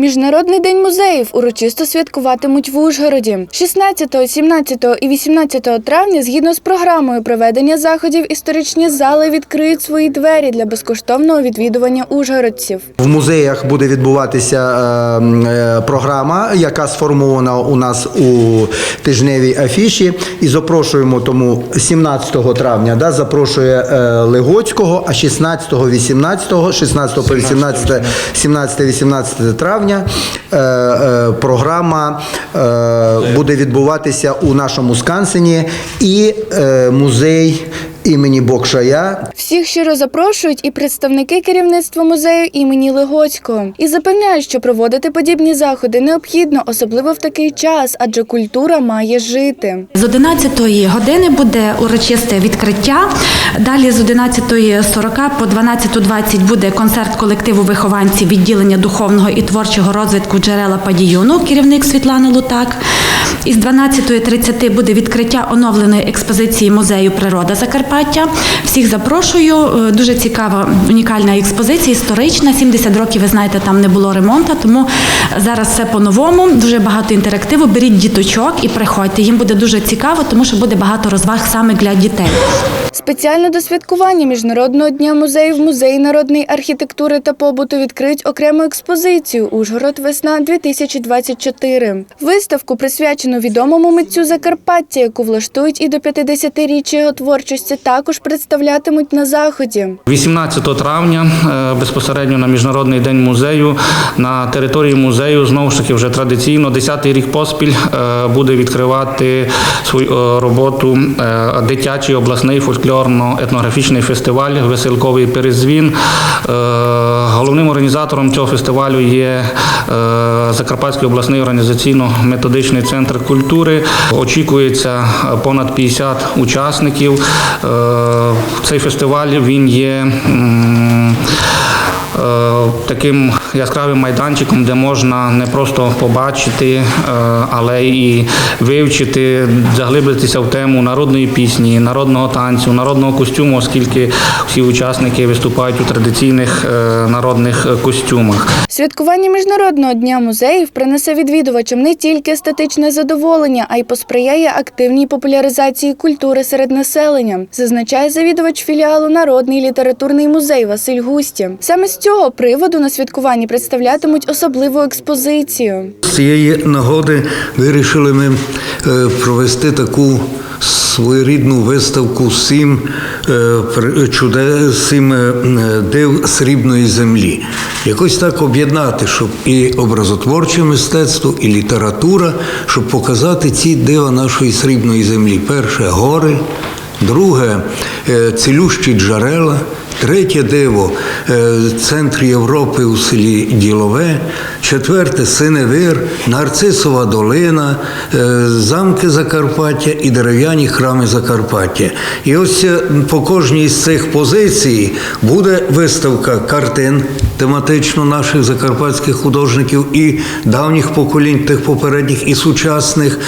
Міжнародний день музеїв урочисто святкуватимуть в Ужгороді. 16, 17 і 18 травня, згідно з програмою проведення заходів, історичні зали відкриють свої двері для безкоштовного відвідування ужгородців. В музеях буде відбуватися е, е, програма, яка сформована у нас у тижневій афіші. І запрошуємо тому 17 травня, да, запрошує е, Легоцького, а 16, 18, 16 по 18, 17, 18 травня е, е, програма е, буде відбуватися у нашому Скансені і музей імені Бокшая Всіх щиро запрошують і представники керівництва музею імені Легоцького і запевняють, що проводити подібні заходи необхідно, особливо в такий час, адже культура має жити. З 11 години буде урочисте відкриття. Далі з 11.40 по 12.20 буде концерт колективу вихованців відділення духовного і творчого розвитку джерела Падіюну, керівник Світлана Лутак. Із 12.30 буде відкриття оновленої експозиції музею Природа Закарпаття. Всіх запрошую. Е, Дуже цікава, унікальна експозиція, історична. 70 років, ви знаєте, там не було ремонту, тому зараз все по-новому. Дуже багато інтерактиву. Беріть діточок і приходьте. Їм буде дуже цікаво, тому що буде багато розваг саме для дітей. Спеціально до святкування Міжнародного дня музеїв музей народної архітектури та побуту відкриють окрему експозицію Ужгород весна 2024 Виставку присвячену відомому митцю Закарпаття, яку влаштують і до 50-річчя його творчості, також представлятимуть на заході. 18 травня е, безпосередньо на міжнародний день музею на території музею знову ж таки вже традиційно 10-й рік поспіль е, буде відкривати свою е, роботу дитячий обласний фольклорно-етнографічний фестиваль Веселковий перезвін. Е, Головним організатором цього фестивалю є е, Закарпатський обласний організаційно-методичний центр культури. Очікується е, понад 50 учасників. Цей фестиваль він є. Е, Таким яскравим майданчиком, де можна не просто побачити, е, але і вивчити, заглибитися в тему народної пісні, народного танцю, народного костюму, оскільки всі учасники виступають у традиційних е, народних костюмах. Святкування Міжнародного дня музеїв принесе відвідувачам не тільки естетичне задоволення, а й посприяє активній популяризації культури серед населення, зазначає завідувач філіалу Народний літературний музей Василь Густі. Саме з цього приводу на святкуванні представлятимуть особливу експозицію. З цієї нагоди вирішили ми е, провести таку своєрідну виставку сім е, сім е, див срібної землі. Якось так об'єднати, щоб і образотворче мистецтво, і література, щоб показати ці дива нашої срібної землі. Перше гори, друге цілющі джерела. Третє диво е, центр Європи у селі Ділове, четверте Синевир, Нарцисова долина, е, замки Закарпаття і дерев'яні храми Закарпаття. І ось е, по кожній з цих позицій буде виставка картин тематично наших закарпатських художників і давніх поколінь, тих попередніх і сучасних.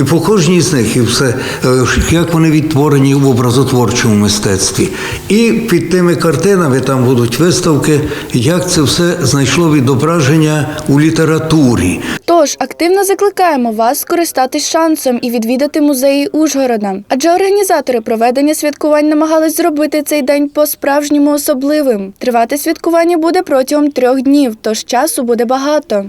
І по кожній з них і все, е, як вони відтворені в образотворчому мистецтві. І під тими картинами там будуть виставки, як це все знайшло відображення у літературі. Тож активно закликаємо вас скористатись шансом і відвідати музеї Ужгорода. Адже організатори проведення святкувань намагались зробити цей день по-справжньому особливим. Тривати святкування буде протягом трьох днів, тож часу буде багато.